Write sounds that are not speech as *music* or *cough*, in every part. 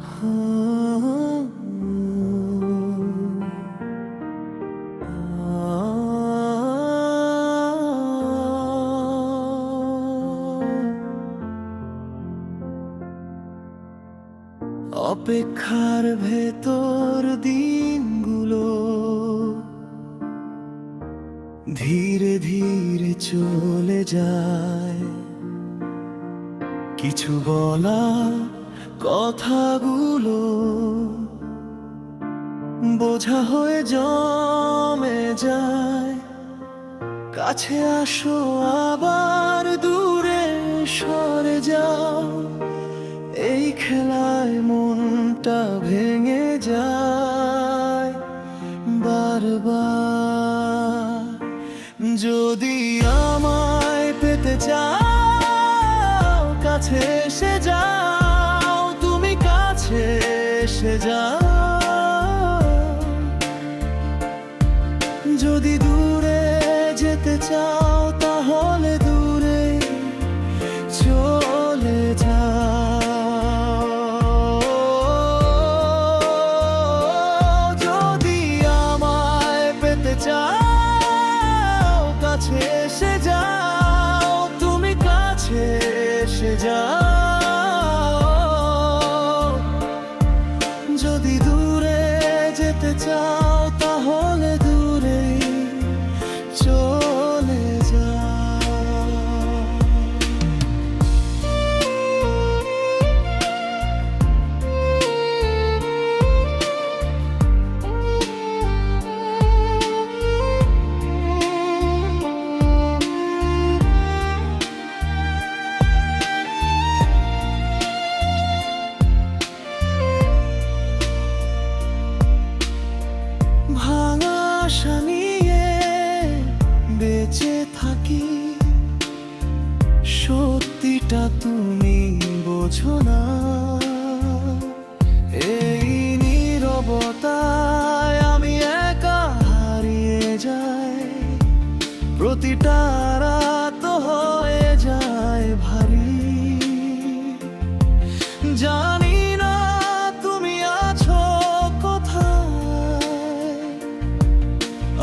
*laughs* অপেক্ষার ভেতর দিনগুলো ধীরে ধীরে চলে যায়। কিছু বলা কথাগুলো বোঝা হয়ে জমে যায়। কাছে আসো, আবার দূরে সরে যাও। এই খেলায় মনটা ভেঙে যায়। বারবার যদি আমায় পেতে চাও, কাছে এসে যদি দূরে যেতে চাও, তাহলে দূরে চলে যাও। যদি আমায় পেতে চাও, কাছে এসে যাও, তুমি কাছে এসে যাও। যদি দূরে যেতে চাও ভাঙা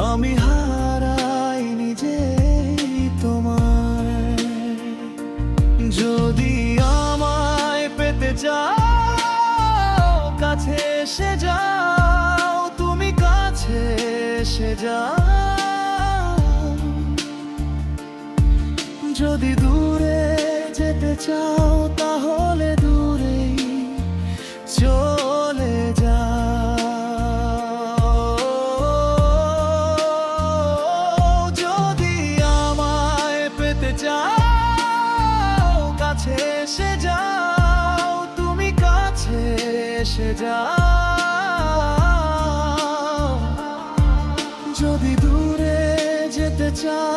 আমি হারাই নিজে তোমার যদি আমায় পেতে চাও, কাছে এসে যাও, তুমি কাছে এসে যাও। যদি দূরে যেতে চাও, তাহলে যেতে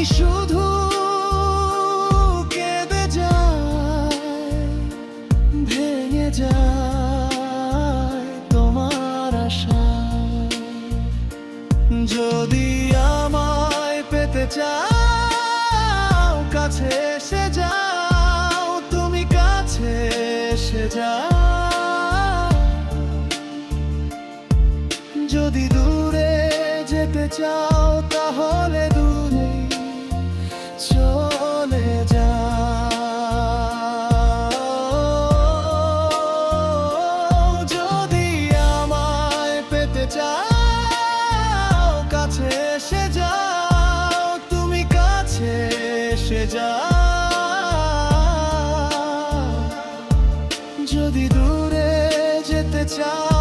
আমি শুধু কেঁদে যাই, ভেঙে যায় তোমার আশা যদি আমায় পেতে চাও, কাছে এসে যাও, তুমি কাছে এসে যাও। যদি দূরে যেতে চাও, তাহলে যাও যদি দূরে যেতে চাও